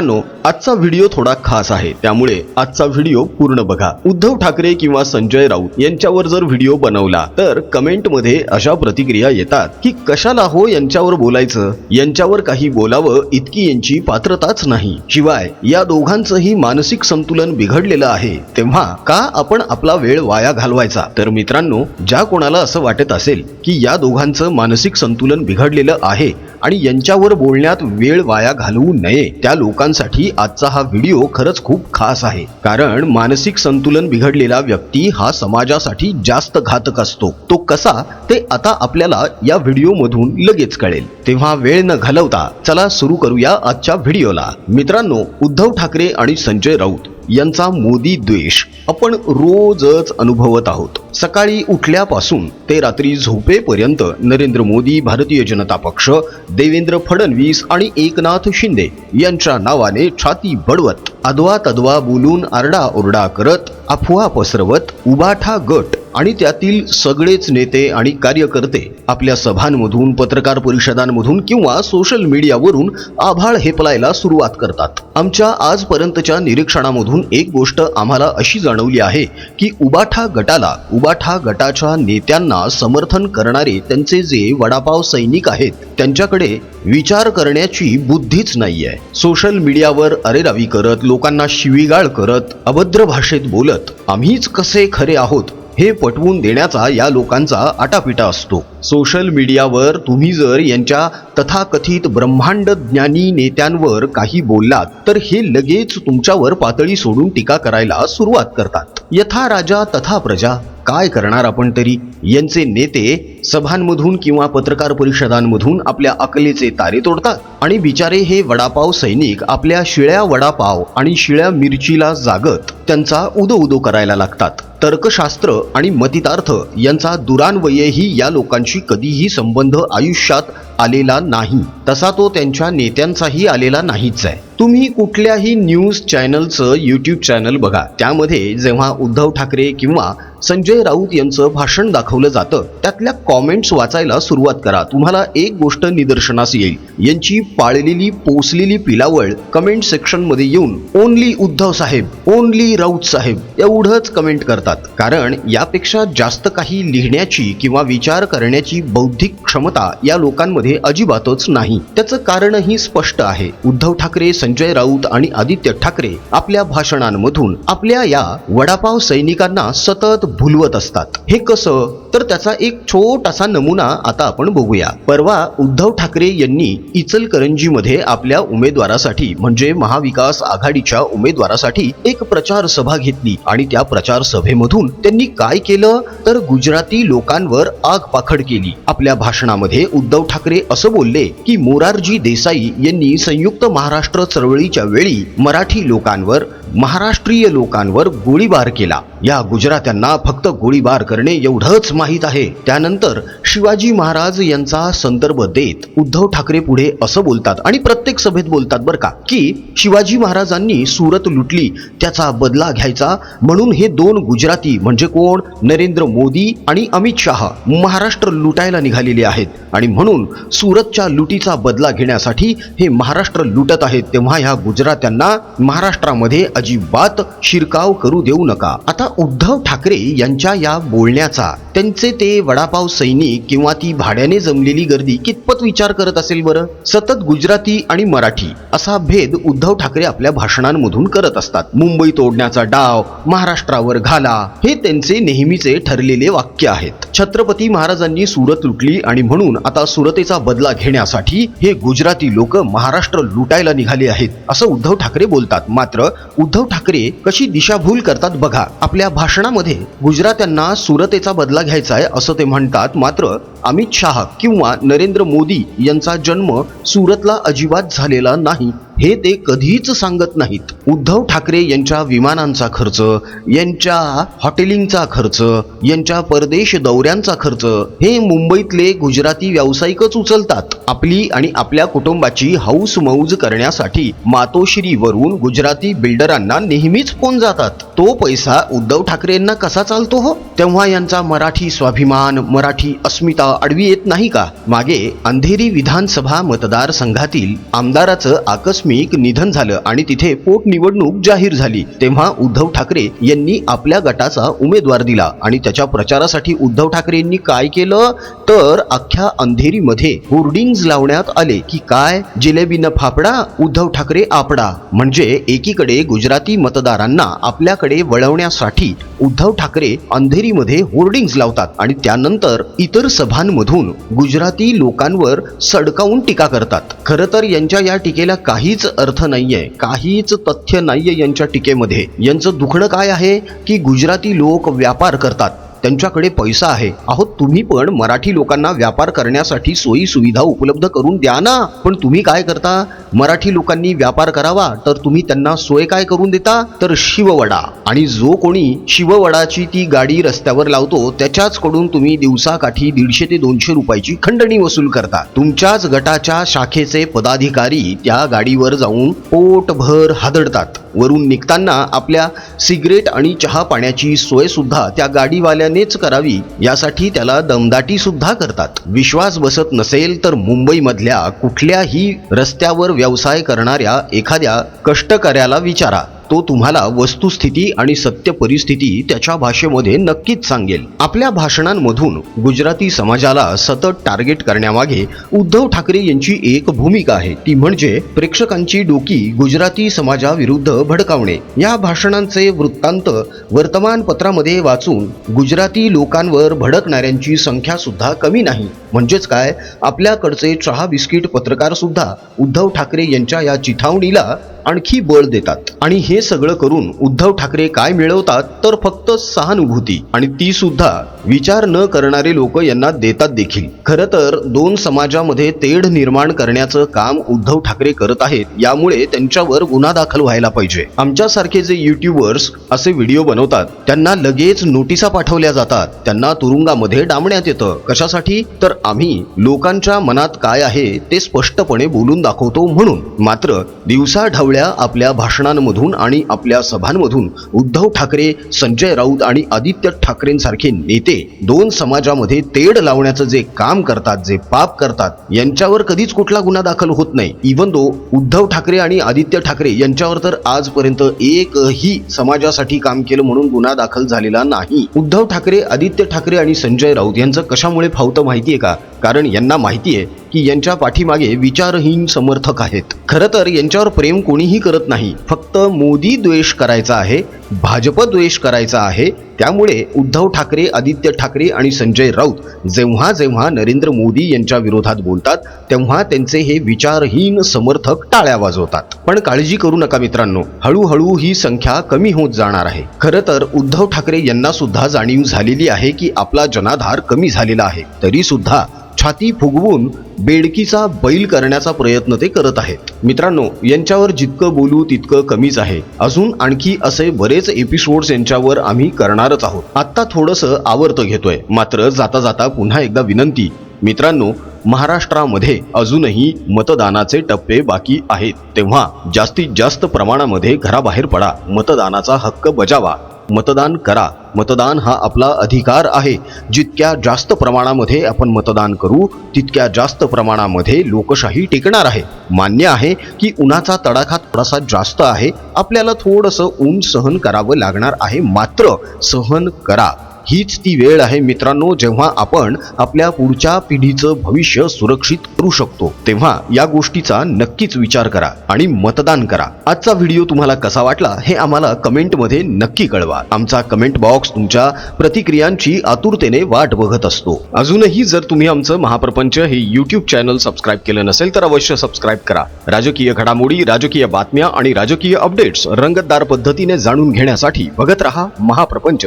मित्रांनो आजचा व्हिडिओ थोडा खास आहे. त्यामुळे आजचा व्हिडिओ पूर्ण बघा. उद्धव ठाकरे किंवा संजय राऊत यांच्यावर जर व्हिडिओ बनवला तर कमेंटमध्ये अशा प्रतिक्रिया येतात की कशाला हो यांच्यावर बोलायचं? यांच्यावर काही बोलावं इतकी यांची पात्रताच नाही. शिवाय या दोघांचंही मानसिक संतुलन बिघडलेलं आहे. तेव्हा का आपण आपला वेळ वाया घालवायचा? तर मित्रांनो ज्या कोणाला असं वाटत असेल की या दोघांचं मानसिक संतुलन बिघडलेलं आहे आणि यांच्यावर बोलण्यात वेळ वाया घालवू नये. त्या लोकांसाठी आजचा हा व्हिडिओ खरंच खूप खास आहे. कारण मानसिक संतुलन बिघडलेला व्यक्ती हा समाजासाठी जास्त घातक असतो. तो कसा ते आता आपल्याला या व्हिडिओ मधून लगेच कळेल. तेव्हा वेळ न घालवता चला सुरू करूया आजच्या व्हिडिओला. मित्रांनो उद्धव ठाकरे आणि संजय राऊत. यांचा मोदी द्वेष. आपण रोजच अनुभवत आहोत. सकाळी उठल्यापासून ते रात्री झोपेपर्यंत नरेंद्र मोदी भारतीय जनता पक्ष देवेंद्र फडणवीस आणि एकनाथ शिंदे यांच्या नावाने छाती बडवत अदवा तदवा बोलून आरडाओरडा करत अफवा पसरवत उबाठा गट आणि त्यातील सगळेच नेते आणि कार्यकर्ते आपल्या सभांमधून पत्रकार परिषदांमधून किंवा सोशल मीडियावरून आभाळ हेपलायला सुरुवात करतात. आमच्या आजपर्यंतच्या निरीक्षणामधून एक गोष्ट आम्हाला अशी जाणवली आहे की उबाठा गटाला उबाठा गटाच्या नेत्यांना समर्थन करणारे त्यांचे जे वडापाव सैनिक आहेत त्यांच्याकडे विचार करण्याची बुद्धीच नाहीये. सोशल मीडियावर अरेरावी करत लोकांना शिवीगाळ करत अभद्र भाषेत बोलत आम्हीच कसे खरे आहोत? हे पटवून देण्याचा या लोकांचा आटापिटा असतो. सोशल मीडियावर तुम्ही जर यांच्या तथाकथित ब्रह्मांड ज्ञानी नेत्यांवर काही बोललात तर हे लगेच तुमच्यावर पातळी सोडून टीका करायला सुरुवात करतात. यथा राजा तथा प्रजा. काय करणार आपण तरी? यांचे नेते सभांमधून किंवा पत्रकार परिषदांमधून आपल्या अकलेचे तारे तोडतात. आणि बिचारे हे वडापाव सैनिक आपल्या शिळ्या वडापाव आणि शिळ्या मिरचीला जागत त्यांचा उदो उदो करायला लागतात. तर्कशास्त्र आणि मतितार्थ यांचा दुरान्वयेही या लोकांशी कधीही संबंध आयुष्यात आलेला नाही तसा तो त्यांच्या नेत्यांचाही आलेला नाहीच आहे. तुम्ही कुठल्याही न्यूज चॅनलचं यूट्यूब चॅनल बघा. त्यामध्ये जेव्हा उद्धव ठाकरे किंवा संजय राऊत यांचं भाषण दाखवलं जातं त्यातल्या कॉमेंट्स वाचायला सुरुवात करा. तुम्हाला एक गोष्ट निदर्शनास येईल. यांची पाळलेली पोसलेली पिलावळ कमेंट सेक्शनमध्ये येऊन ओनली उद्धव साहेब ओनली राऊत साहेब एवढंच कमेंट करतात. कारण यापेक्षा जास्त काही लिहिण्याची किंवा विचार करण्याची बौद्धिक क्षमता या लोकांमध्ये अजिबातच नाही. त्याचं कारणही स्पष्ट आहे. उद्धव ठाकरे संजय राऊत आणि आदित्य ठाकरे आपल्या भाषणांमधून आपल्या या वडापाव सैनिकांना सतत भुलवत असतात. हे कसं? तर त्याचा एक छोटासा नमुना आता आपण बघूया. परवा उद्धव ठाकरे यांनी इचलकरंजीमध्ये आपल्या उमेदवारासाठी म्हणजे महाविकास आघाडीच्या उमेदवारासाठी एक प्रचार सभा घेतली आणि त्या प्रचार सभेमधून त्यांनी काय केलं? तर गुजराती लोकांवर आग पाखड केली. आपल्या भाषणामध्ये उद्धव ठाकरे असं बोलले की मोरारजी देसाई यांनी संयुक्त महाराष्ट्र चळवळीच्या वेळी मराठी लोकांवर महाराष्ट्रीय लोकांवर गोळीबार केला. या गुजरात्यांना फक्त गोळीबार करणे एवढंच माहीत आहे. त्यानंतर शिवाजी महाराज यांचा संदर्भ देत उद्धव ठाकरे पुढे असं बोलतात आणि प्रत्येक सभेत बोलतात बरं का की शिवाजी महाराजांनी सुरत लुटली त्याचा बदला घ्यायचा म्हणून हे दोन गुजराती म्हणजे कोण? नरेंद्र मोदी आणि अमित शहा महाराष्ट्र लुटायला निघालेले आहेत. आणि म्हणून सुरतच्या लुटीचा बदला घेण्यासाठी हे महाराष्ट्र लुटत आहेत तेव्हा ह्या गुजरात्यांना महाराष्ट्रामध्ये अजिबात शिरकाव करू देऊ नका. आता उद्धव ठाकरे यांच्या या बोलण्याचा त्यांचे ते वडापाव सैनिक किंवा ती भाड्याने जमलेली गर्दी कितपत विचार करत असेल बरं? सतत गुजराती आणि मराठी असा भेद उद्धव ठाकरे आपल्या भाषणांमधून करत असतात. मुंबई तोडण्याचा डाव महाराष्ट्रावर घाला हे त्यांचे नेहमीचे ठरलेले वाक्य आहेत. छत्रपती महाराजांनी सुरत लुटली आणि म्हणून आता सुरतेचा बदला घेण्यासाठी हे गुजराती लोक महाराष्ट्र लुटायला निघाले आहेत असं उद्धव ठाकरे बोलतात. मात्र उद्धव ठाकरे कशी दिशाभूल करतात बघा. आपल्या भाषणामध्ये गुजरात्यांना सुरतेचा बदला घ्यायचा आहे असं ते म्हणतात. मात्र अमित शाह किंवा नरेंद्र मोदी यांचा जन्म सुरतला अजिबात झालेला नाही. हे ते कधीच सांगत नाहीत. उद्धव ठाकरे यांच्या विमानांचा खर्च यांच्या हॉटेलिंगचा खर्च यांच्या परदेश दौऱ्यांचा खर्च हे मुंबईतले गुजराती व्यावसायिकच उचलतात. आपली आणि आपल्या कुटुंबाची हाऊस मौज करण्यासाठी मातोश्रीवरून गुजराती बिल्डरांना नेहमीच फोन जातात. तो पैसा उद्धव ठाकरेंना कसा चालतो हो? तेव्हा यांचा मराठी स्वाभिमान मराठी अस्मिता आडवी येत नाही का? मागे अंधेरी विधानसभा मतदारसंघातील आमदाराचं आकस्मिक आकस्मिक निधन झालं आणि तिथे पोटनिवडणूक जाहीर झाली. तेव्हा उद्धव ठाकरे यांनी आपल्या गटाचा उमेदवार दिला आणि त्याच्या प्रचारासाठी उद्धव ठाकरे यांनी काय केलं? तर अख्ख्या अंधेरीमध्ये होर्डिंग्ज लावण्यात आले की काय? जिलेबीनं फाफडा उद्धव ठाकरे आपडा. म्हणजे एकीकडे गुजराती मतदारांना आपल्याकडे वळवण्यासाठी उद्धव ठाकरे अंधेरीमध्ये होर्डिंग्ज लावतात आणि त्यानंतर इतर सभांमधून गुजराती लोकांवर सडकावून टीका करतात. खरं तर यांच्या या टीकेला काहीच अर्थ नाहीये काहीच तथ्य नाहीये यांच्या टीकेमध्ये. यांचं दुखणं काय आहे? की गुजराती लोक व्यापार करतात. त्यांच्याकडे पैसा आहे. अहो तुम्ही पण मराठी लोकांना व्यापार करण्यासाठी सोयी सुविधा उपलब्ध करून द्या ना. पण तुम्ही काय करता? मराठी लोकांनी व्यापार करावा तर तुम्ही त्यांना सोय काय करून देता? तर शिववडा. आणि जो कोणी शिववडाची ती गाडी रस्त्यावर लावतो त्याच्याच कडून तुम्ही दिवसाकाठी दीडशे ते दोनशे रुपयाची खंडणी वसूल करता. तुमच्याच गटाच्या शाखेचे पदाधिकारी त्या गाडीवर जाऊन पोटभर हादडतात. वरून निघताना आपल्या सिगरेट आणि चहा पाण्याची सोय सुद्धा त्या गाडीवाल्यानेच करावी यासाठी त्याला दमदाटी सुद्धा करतात. विश्वास बसत नसेल तर मुंबईमधल्या कुठल्याही रस्त्यावर व्यवसाय करणाऱ्या एखाद्या कष्टकऱ्याला विचारा. तो तुम्हाला वस्तुस्थिती आणि सत्य परिस्थिती त्याच्या भाषेमध्ये नक्कीच सांगेल. आपल्या भाषणांमधून गुजराती समाजाला सतत टार्गेट करण्यामागे उद्धव ठाकरे यांची एक भूमिका आहे. ती म्हणजे प्रेक्षकांची डोकी गुजराती समाजाविरुद्ध भडकावणे. या भाषणांचे वृत्तांत वर्तमानपत्रामध्ये वाचून गुजराती लोकांवर भडकणाऱ्यांची संख्या सुद्धा कमी नाही. म्हणजेच काय? आपल्याकडचे चहा बिस्किट पत्रकार सुद्धा उद्धव ठाकरे यांच्या या चिथावणीला आणखी बळ देतात. आणि हे सगळं करून उद्धव ठाकरे काय मिळवतात तर फक्त सहानुभूती. आणि ती सुद्धा विचार न करणारे लोक यांना देतात देखील. खरं तर दोन समाजामध्ये तेढ निर्माण करण्याचं काम उद्धव ठाकरे करत आहेत यामुळे त्यांच्यावर गुन्हा दाखल व्हायला पाहिजे. आमच्यासारखे जे युट्यूबर्स असे व्हिडिओ बनवतात त्यांना लगेच नोटिसा पाठवल्या जातात. त्यांना तुरुंगामध्ये डांबण्यात येतं. कशासाठी? तर आम्ही लोकांच्या मनात काय आहे ते स्पष्टपणे बोलून दाखवतो म्हणून. मात्र दिवसा ढवळ्या आपल्या भाषणांमधून आणि आपल्या सभांमधून उद्धव ठाकरे संजय राऊत आणि आदित्य ठाकरेंसारखे नेते दोन समाजामध्ये तेढ लावण्याचं जे काम करतात जे पाप करतात यांच्यावर कधीच कुठला गुन्हा दाखल होत नाही. इवन दो उद्धव ठाकरे आणि आदित्य ठाकरे यांच्यावर तर आजपर्यंत एकही समाजासाठी काम केलं म्हणून गुन्हा दाखल झालेला नाही. उद्धव ठाकरे आदित्य ठाकरे आणि संजय राऊत यांचं कशामुळे फावतं माहितीये का? कारण यांना माहिती आहे की यांच्या पाठीमागे विचारहीन समर्थक आहेत. खरं तर यांच्यावर प्रेम कोणीही करत नाही. फक्त मोदी द्वेष करायचा आहे भाजप द्वेष करायचा आहे. त्यामुळे उद्धव ठाकरे आदित्य ठाकरे आणि संजय राऊत जेव्हा जेव्हा नरेंद्र मोदी यांच्या विरोधात बोलतात तेव्हा त्यांचे हे विचारहीन समर्थक टाळ्या वाजवतात. पण काळजी करू नका मित्रांनो हळूहळू ही संख्या कमी होत जाणार आहे. खरं तर उद्धव ठाकरे यांना सुद्धा जाणीव झालेली आहे की आपला जनाधार कमी झालेला आहे. तरी सुद्धा छाती फुगवून बेडकीचा बैल करण्याचा प्रयत्न ते करत आहेत. मित्रांनो यांच्यावर जितकं बोलू तितकं कमीच आहे. अजून आणखी असे बरेच एपिसोड्स यांच्यावर आम्ही करणारच आहोत. आत्ता थोडंसं आवर्त घेतोय. मात्र जाता जाता पुन्हा एकदा विनंती मित्रांनो महाराष्ट्रामध्ये अजूनही मतदानाचे टप्पे बाकी आहेत. तेव्हा जास्तीत जास्त प्रमाणामध्ये घराबाहेर पडा. मतदानाचा हक्क बजावा. मतदान करा. मतदान हा आपला अधिकार आहे. जितक्या जास्त प्रमाणामध्ये आपण मतदान करू तितक्या जास्त प्रमाणामध्ये लोकशाही टिकणार आहे. मान्य आहे की उन्हाचा तडाखा थोडासा जास्त आहे. आपल्याला थोडंसं ऊन सहन करावं लागणार आहे. मात्र सहन करा. हीच ती वेळ आहे मित्रांनो जेव्हा आपण आपल्या पुढच्या पिढीचं भविष्य सुरक्षित करू शकतो. तेव्हा या गोष्टीचा नक्कीच विचार करा आणि मतदान करा. आजचा व्हिडिओ तुम्हाला कसा वाटला हे आम्हाला कमेंटमध्ये नक्की कळवा. आमचा कमेंट बॉक्स तुमच्या प्रतिक्रियांची आतुरतेने वाट बघत असतो. अजूनही जर तुम्ही आमचं महाप्रपंच हे युट्यूब चॅनल सबस्क्राईब केलं नसेल तर अवश्य सबस्क्राईब करा. राजकीय घडामोडी राजकीय बातम्या आणि राजकीय अपडेट्स रंगतदार पद्धतीने जाणून घेण्यासाठी बघत रहा महाप्रपंच.